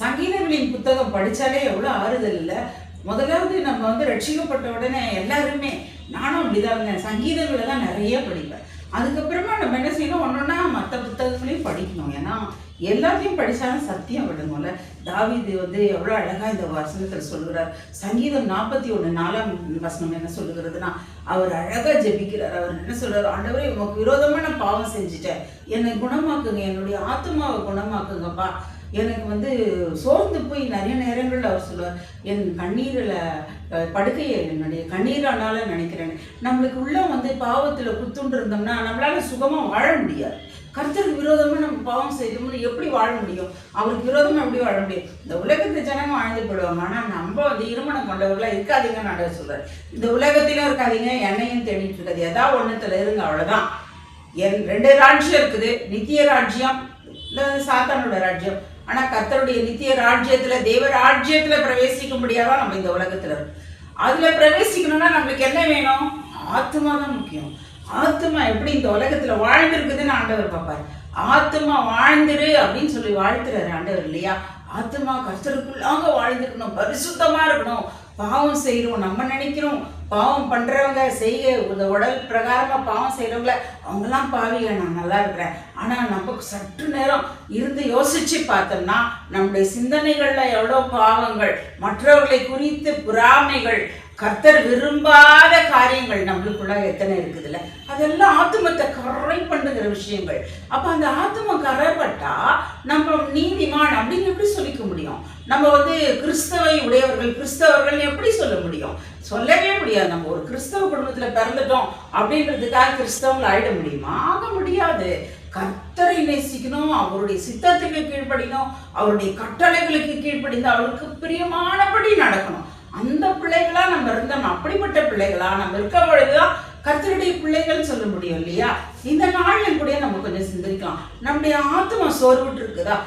சங்கீதங்களின் புத்தகம் படித்தாலே எவ்வளோ ஆறுதல் இல்லை. முதலாவது நம்ம வந்து ரட்சிக்கப்பட்ட உடனே எல்லாருமே நானும் அப்படிதான் இருந்தேன். சங்கீதங்களை தான் நிறைய படிப்பேன். அதுக்கப்புறமா நம்ம என்ன செய்யணும்? ஒன்றொன்னா மற்ற புத்தகங்களையும் படிக்கணும். ஏன்னா எல்லாத்தையும் படித்தாலும் சத்தியம் விடுங்கல்ல தாவிது வந்து எவ்வளோ அழகாக இந்த வசனத்தில் சொல்கிறார் சங்கீதம் நாற்பத்தி ஒன்று நாலாம் வசனம் என்ன சொல்லுகிறதுனா அவர் அழகாக ஜெபிக்கிறார். அவர் என்ன சொல்கிறார் ஆண்டவரே உமக்கு விரோதமாக நான் பாவம் செஞ்சுட்டேன். என்னை குணமாக்குங்க. என்னுடைய ஆத்மாவை குணமாக்குங்கப்பா. எனக்கு வந்து சோர்ந்து போய் நிறைய நேரங்களில் அவர் சொல்லுவார் என் கண்ணீரில் படுக்கையை என்னுடைய கண்ணீரானால நினைக்கிறேன். நம்மளுக்கு உள்ள வந்து பாவத்தில் குத்துண்டு இருந்தோம்னா நம்மளால சுகமாக வாழ முடியாது. கர்த்தருக்கு விரோதமாக நம்ம பாவம் செய்தோம்னு எப்படி வாழ முடியும்? அவருக்கு விரோதமாக எப்படி வாழ முடியும்? இந்த உலகத்தை ஜனங்க வாழ்ந்து போடுவாங்க. ஆனால் நம்ம வந்து இருமணம் கொண்டவர்களாக இருக்காதீங்கன்னு நான் சொல்றார் இந்த உலகத்திலும் இருக்காதீங்க என்னையும் தேடிட்டு இருக்காது. ஏதாவது ஒன்றத்தில் இருங்க அவ்வளோதான் என் ரெண்டு ராஜ்யம் இருக்குது. நித்திய ராஜ்யம் இல்லை சாத்தானோட ராஜ்யம். ஆனா கத்தருடைய நித்திய ராஜ்யத்துல தேவ ராஜ்யத்துல பிரவேசிக்க முடியாதான் நம்ம இந்த உலகத்துல அதுல பிரவேசிக்கணும்னா நம்மளுக்கு என்ன வேணும்? ஆத்மா தான் முக்கியம். ஆத்மா எப்படி இந்த உலகத்துல வாழ்ந்திருக்குதுன்னு ஆண்டவர் பார்ப்பார். ஆத்மா வாழ்ந்துரு அப்படின்னு சொல்லி வாழ்த்துறாரு ஆண்டவர் இல்லையா? ஆத்மா கர்த்தருக்குள்ளாக வாழ்ந்துருக்கணும் பரிசுத்தமா இருக்கணும். பாவம் செய்கிறோம் நம்ம நினைக்கிறோம். பாவம் பண்ணுறவங்க செய்ய இந்த உடல் பிரகாரமாக பாவம் செய்கிறவங்கள அவங்களாம் பாவிங்க நான் நல்லா இருக்கிறேன். ஆனால் நம்ம சற்று நேரம் இருந்து யோசித்து பார்த்தோம்னா நம்முடைய சிந்தனைகளில் எவ்வளோ பாவங்கள் மற்றவர்களை குறித்து பொறாமைகள் கர்த்தர் விரும்பாத காரியங்கள் நம்மளுக்குள்ள எத்தனை இருக்குதுல்ல? அதெல்லாம் ஆத்துமத்தை கரை பண்ணுகிற விஷயங்கள். அப்போ அந்த ஆத்துமம் கரைப்பட்டா நம்ம நீதிமான் அப்படின்னு எப்படி சொல்லிக்க முடியும்? நம்ம வந்து கிறிஸ்தவை உடையவர்கள் கிறிஸ்தவர்கள் எப்படி சொல்ல முடியும்? சொல்லவே முடியாது. நம்ம ஒரு கிறிஸ்தவ குடும்பத்துல பிறந்துட்டோம் அப்படின்றதுக்காக கிறிஸ்தவங்கள் ஆயிட முடியுமா? ஆக முடியாது. கர்த்தரை நேசிக்கணும் அவருடைய சித்தத்துக்கு கீழ்ப்படிக்கணும் அவருடைய கட்டளைகளுக்கு கீழ்ப்படிந்து அவருக்கு பிரியமானபடி நடக்கணும். அந்த பிள்ளைகளா நம்ம இருந்தோம். அப்படிப்பட்ட பிள்ளைகளா? நம்ம இருக்க பொழுதுதான் கர்த்தருடைய பிள்ளைகள் சொல்ல முடியும் இல்லையா? இந்த நாள்ல கூட நம்ம கொஞ்சம் சிந்திக்கலாம். நம்முடைய ஆத்மா சோர்வுட்டு இருக்குதா?